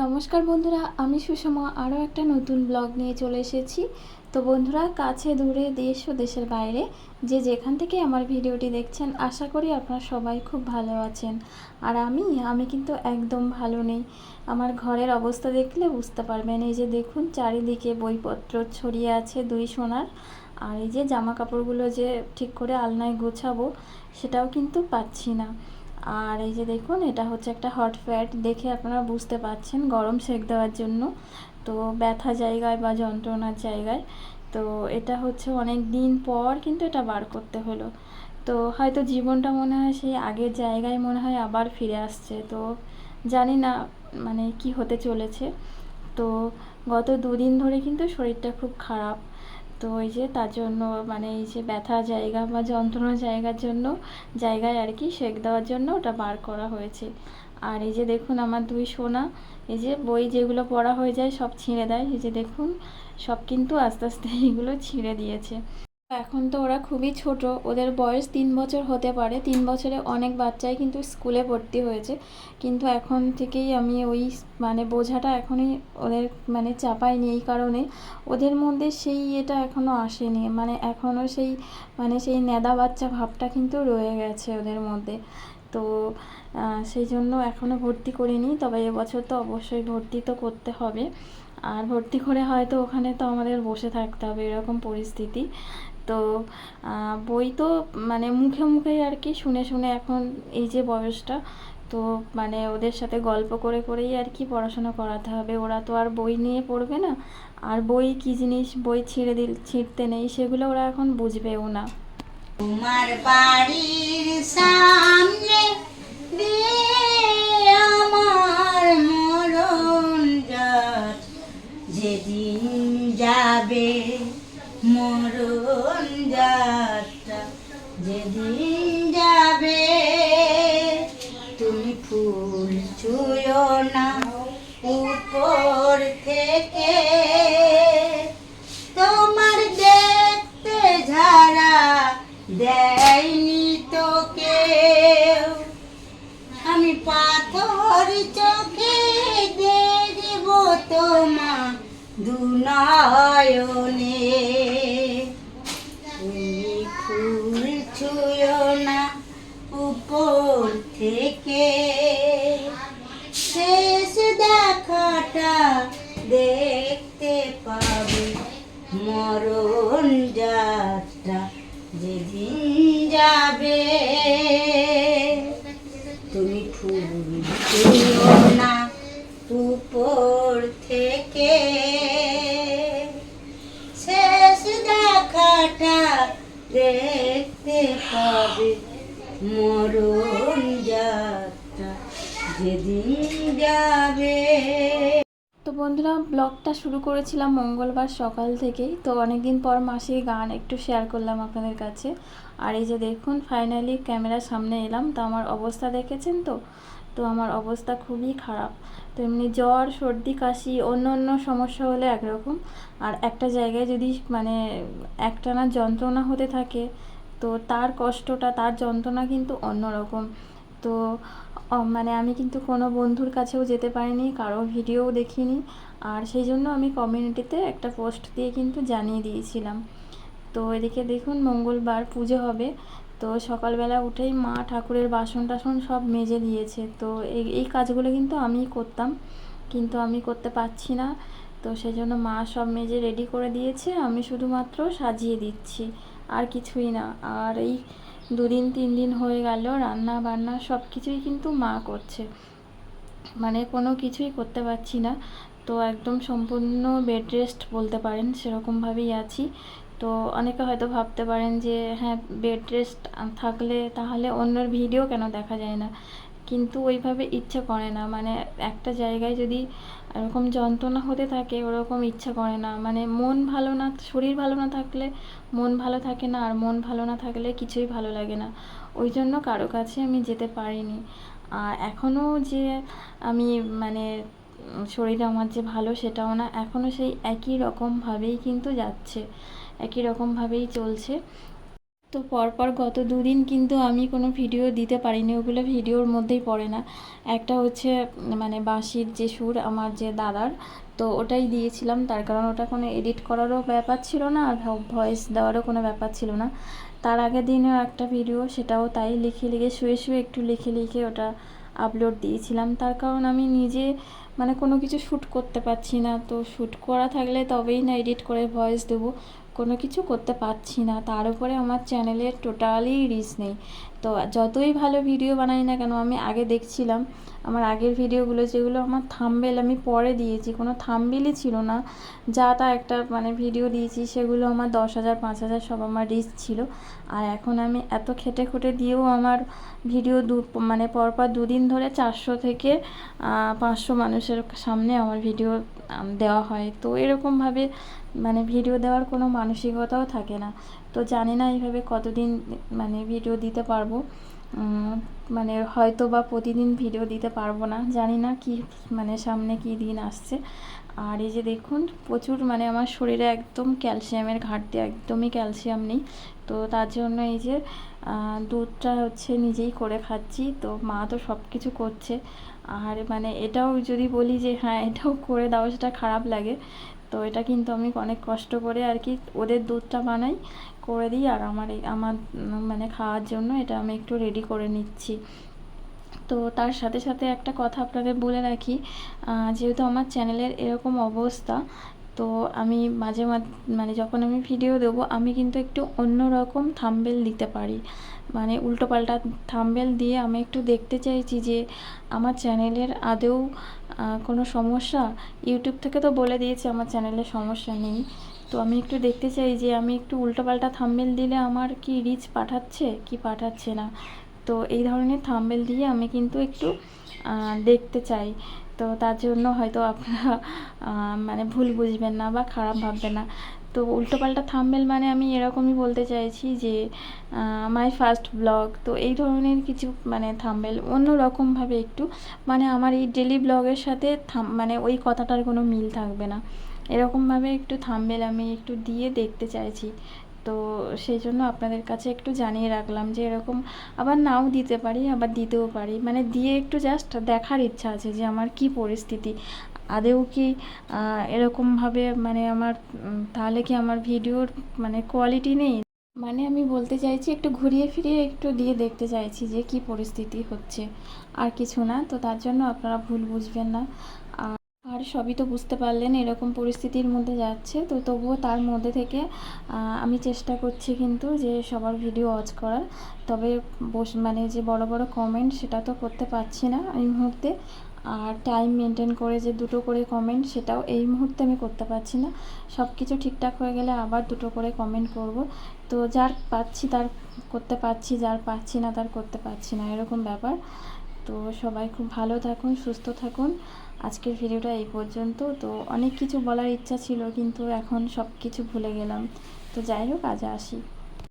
নমস্কার বন্ধুরা, আমি সুষমা। আরও একটা নতুন ব্লগ নিয়ে চলে এসেছি। তো বন্ধুরা, কাছে দূরে দেশ ও দেশের বাইরে যে যেখান থেকে আমার ভিডিওটি দেখছেন, আশা করি আপনারা সবাই খুব ভালো আছেন। আর আমি আমি কিন্তু একদম ভালো নেই। আমার ঘরের অবস্থা দেখলে বুঝতে পারবেন। এই যে দেখুন, চারিদিকে বইপত্র ছড়িয়ে আছে দুই সোনার। আর এই যে জামা কাপড়গুলো যে ঠিক করে আলনায় গোছাবো, সেটাও কিন্তু পাচ্ছি না। আর এই যে দেখুন, এটা হচ্ছে একটা হট প্যাড দেখে আপনারা বুঝতে পারছেন গরম সেক দেওয়ার জন্য। তো ব্যথা জায়গায় বা যন্ত্রণার জায়গায়। তো এটা হচ্ছে অনেক দিন পর কিন্তু এটা বার করতে হলো। তো হয়তো জীবনটা মনে হয় সেই আগের জায়গায় মনে হয় আবার ফিরে আসছে। তো জানি না মানে কি হতে চলেছে। তো গত দুদিন ধরে কিন্তু শরীরটা খুব খারাপ। তো ওই যে তার জন্য মানে এই যে ব্যথা জায়গা বা যন্ত্রণা জায়গার জন্য জায়গায় আর কি সেঁক দেওয়ার জন্য ওটা বার করা হয়েছে। আর এই যে দেখুন আমার দুই সোনা, এই যে বই যেগুলো পড়া হয়ে যায় সব ছিঁড়ে দেয়। এই যে দেখুন, সব কিন্তু আস্তে আস্তে এইগুলো ছিঁড়ে দিয়েছে। এখন তো ওরা খুবই ছোট। ওদের বয়স তিন বছর হতে পারে। তিন বছরে অনেক বাচ্চাই কিন্তু স্কুলে ভর্তি হয়েছে। কিন্তু এখন থেকেই আমি ওই মানে বোঝাটা এখনই ওদের মানে চাপাইনি এই কারণে। ওদের মধ্যে সেই এটা এখনও আসেনি। মানে এখনও সেই মানে সেই নেদা বাচ্চা ভাবটা কিন্তু রয়ে গেছে ওদের মধ্যে। তো সেই জন্য এখনও ভর্তি করিনি। তবে এবছর তো অবশ্যই ভর্তি তো করতে হবে। আর ভর্তি করে হয়তো ওখানে তো আমাদের বসে থাকতে হবে এরকম পরিস্থিতি। তো বই তো মানে মুখে মুখেই আর কি শুনে শুনে এখন এই যে বয়সটা, তো মানে ওদের সাথে গল্প করে করেই আর কি পড়াশোনা করাতে হবে। ওরা তো আর বই নিয়ে পড়বে না। আর বই কী জিনিস, বই ছিঁড়ে দিল, ছিঁড়তে নেই, সেগুলো ওরা এখন বুঝবেও না। তোমার বাড়ির সামনে আমার মরণ যেদিন যাবে মরণ যাত্রা যেদিন যাবে, তুমি ফুল ছুঁয়ো না উপর থেকে। তোমার দেখতে ঝাড়া দেয়নি তো কেউ। আমি পাথর চোখে দেখব তোমা দুনয়নে। ফুল ছুঁয় না উপর থেকে। শেষ দেখাটা দেখতে পাবে মরণ যাত্রা যেদিন পাবে মরণ যাত্রা যেদিন যাবে। তো বন্ধুরা, ব্লগটা শুরু করেছিলাম মঙ্গলবার সকাল থেকেই। তো অনেকদিন পর মাসির গান একটু শেয়ার করলাম আপনাদের কাছে। আর এই যে দেখুন ফাইনালি ক্যামেরার সামনে এলাম। তো আমার অবস্থা দেখেছেন তো? তো আমার অবস্থা খুবই খারাপ। তো এমনি জ্বর, সর্দি, কাশি, অন্য অন্য সমস্যা হলে একরকম। আর একটা জায়গায় যদি মানে একটানা যন্ত্রণা হতে থাকে তো তার কষ্টটা, তার যন্ত্রণা কিন্তু অন্যরকম। তো মানে আমি কিন্তু কোনো বন্ধুর কাছেও যেতে পারিনি, কারও ভিডিওও দেখিনি। আর সেই জন্য আমি কমিউনিটিতে একটা পোস্ট দিয়ে কিন্তু জানিয়ে দিয়েছিলাম। তো এদিকে দেখুন, মঙ্গলবার পুজো হবে। তো সকালবেলা উঠেই মা ঠাকুরের বাসন টাসন সব মেজে দিয়েছে। তো এই এই কাজগুলো কিন্তু আমিই করতাম, কিন্তু আমি করতে পারছি না। তো সেজন্য মা সব মেজে রেডি করে দিয়েছে। আমি শুধুমাত্র সাজিয়ে দিচ্ছি। আর কিছুই না। আর এই দুদিন, তিন দিন হয়ে গেল, রান্না বান্না সব কিছুই কিন্তু মা করছে। মানে কোনো কিছুই করতে পারছি না। তো একদম সম্পূর্ণ বেড রেস্ট বলতে পারেন সেরকমভাবেই আছি। তো অনেকে হয়তো ভাবতে পারেন যে হ্যাঁ বেড রেস্ট থাকলে তাহলে অন্যর ভিডিও কেন দেখা যায় না? কিন্তু ওইভাবে ইচ্ছা করে না। মানে একটা জায়গায় যদি এরকম যন্ত্রণা হতে থাকে, ওরকম ইচ্ছা করে না। মানে মন ভালো না, শরীর ভালো না থাকলে মন ভালো থাকে না, আর মন ভালো না থাকলে কিছুই ভালো লাগে না। ওই জন্য কারও কাছে আমি যেতে পারিনি। আর এখনও যে আমি মানে শরীর আমার যে ভালো সেটাও না এখনও সেই একই রকমভাবেই কিন্তু যাচ্ছে। একই রকমভাবেই চলছে। তো পরপর গত দুদিন কিন্তু আমি কোনো ভিডিও দিতে পারিনি। ওগুলো ভিডিওর মধ্যেই পড়ে না। একটা হচ্ছে মানে বাঁশির যে সুর আমার যে দাদার, তো ওটাই দিয়েছিলাম। তার কারণ ওটা কোনো এডিট করারও ব্যাপার ছিল না আর ভয়েস দেওয়ারও কোনো ব্যাপার ছিল না। তার আগের দিনেও একটা ভিডিও, সেটাও তাই লিখে লিখে, শুয়ে শুয়ে একটু লিখে লিখে ওটা আপলোড দিয়েছিলাম। তার কারণ আমি নিজে মানে কোনো কিছু শ্যুট করতে পারছি না। তো শ্যুট করা থাকলে তবেই না এডিট করে ভয়েস দেবো। কোনো কিছু করতে পারছি না। তার উপরে আমার চ্যানেলের টোটালি রিচ নেই। তো যতই ভালো ভিডিও বানাই না কেন, আমি আগে দেখছিলাম, আমার আগের ভিডিওগুলো যেগুলো আমার থাম্বেল আমি পরে দিয়েছি, কোনো থাম্বেলই ছিল না। যা তা একটা মানে ভিডিও দিয়েছি, সেগুলো আমার দশ হাজার, পাঁচ হাজার সব আমার রিচ ছিল। আর এখন আমি এত খেটে খুঁটে দিয়েও আমার ভিডিও দু মানে পরপর দুদিন ধরে চারশো থেকে পাঁচশো মানুষের সামনে আমার ভিডিও দেওয়া হয়। তো এরকমভাবে মানে ভিডিও দেওয়ার কোনো মানসিকতাও থাকে না। তো জানি না এইভাবে কতদিন মানে ভিডিও দিতে পারব। মানে হয়তো বা প্রতিদিন ভিডিও দিতে পারব না। জানি না কি মানে সামনে কি দিন আসছে। আর এই যে দেখুন, প্রচুর মানে আমার শরীরে একদম ক্যালসিয়ামের ঘাটতি, একদমই ক্যালসিয়াম নেই। তো তার জন্য এই যে দুধটা হচ্ছে নিজেই করে খাচ্ছি। তো মা তো সব কিছু করছে। আর মানে এটাও যদি বলি যে হ্যাঁ এটাও করে দাও, সেটা খারাপ লাগে। তো এটা কিন্তু আমি অনেক কষ্ট করে আর কি ওদের দুধটা বানাই, করে দিই আর আমার আমার মানে খাওয়ার জন্য এটা আমি একটু রেডি করে নিচ্ছি। তো তার সাথে সাথে একটা কথা আপনাদের বলে রাখি যেহেতু আমার চ্যানেলের এরকম অবস্থা, তো আমি মাঝে মাঝে মানে যখন আমি ভিডিও দেবো, আমি কিন্তু একটু অন্য রকম থাম্বেল দিতে পারি। মানে উল্টোপাল্টা থাম্বেল দিয়ে আমি একটু দেখতে চাইছি যে আমার চ্যানেলের আদৌ আহ, কোনো সমস্যা? ইউটিউব থেকে তো বলে দিয়েছে আমার চ্যানেলে সমস্যা নেই। তো আমি একটু দেখতে চাই যে আমি একটু উল্টোপাল্টা থাম্বেল দিলে আমার কি রিচ পাঠাচ্ছে কি পাঠাচ্ছে না? তো এই ধরনের থাম্বেল দিয়ে আমি কিন্তু একটু দেখতে চাই। তো তার জন্য হয়তো আপনারা মানে ভুল বুঝবেন না বা খারাপ ভাববেন না। তো উল্টোপাল্টা থাম্বেল মানে আমি এরকমই বলতে চাইছি যে মাই ফার্স্ট ব্লগ তো এই ধরনের কিছু মানে থাম্বেল অন্য রকমভাবে একটু মানে আমার এই ডেলি ব্লগের সাথে থাম মানে ওই কথাটার কোনো মিল থাকবে না। এরকমভাবে একটু থাম্বেল আমি একটু দিয়ে দেখতে চাইছি। তো সেই জন্য আপনাদের কাছে একটু জানিয়ে রাখলাম যে এরকম আবার নাও দিতে পারি, আবার দিতেও পারি। মানে দিয়ে একটু জাস্ট দেখার ইচ্ছা আছে যে আমার কি পরিস্থিতি। আদেও কি এরকমভাবে মানে আমার তাহলে কি আমার ভিডিওর মানে কোয়ালিটি নেই? মানে আমি বলতে চাইছি একটু ঘুরিয়ে ফিরিয়ে একটু দিয়ে দেখতে চাইছি যে কি পরিস্থিতি হচ্ছে। আর কিছু না, তো তার জন্য আপনারা ভুল বুঝবেন না। আর সবই তো বুঝতে পারলেন এরকম পরিস্থিতির মধ্যে যাচ্ছে, তো তবুও তার মধ্যে থেকে আমি চেষ্টা করছি কিন্তু যে সবার ভিডিও ওয়াচ করার। তবে বস মানে যে বড় বড় কমেন্ট সেটা তো করতে পারছি না এই মুহূর্তে। আর টাইম মেনটেন করে যে দুটো করে কমেন্ট সেটাও এই মুহূর্তে আমি করতে পারছি না। সব কিছু ঠিকঠাক হয়ে গেলে আবার দুটো করে কমেন্ট করব। তো যার পাচ্ছি তার করতে পারছি, যার পাচ্ছি না তার করতে পারছি না, এরকম ব্যাপার। তো সবাই খুব ভালো থাকুন, সুস্থ থাকুন। আজকের ভিডিওটা এই পর্যন্ত। তো অনেক কিছু বলার ইচ্ছা ছিল, কিন্তু এখন সব কিছু ভুলে গেলাম। তো যাই হোক, আজ আসি।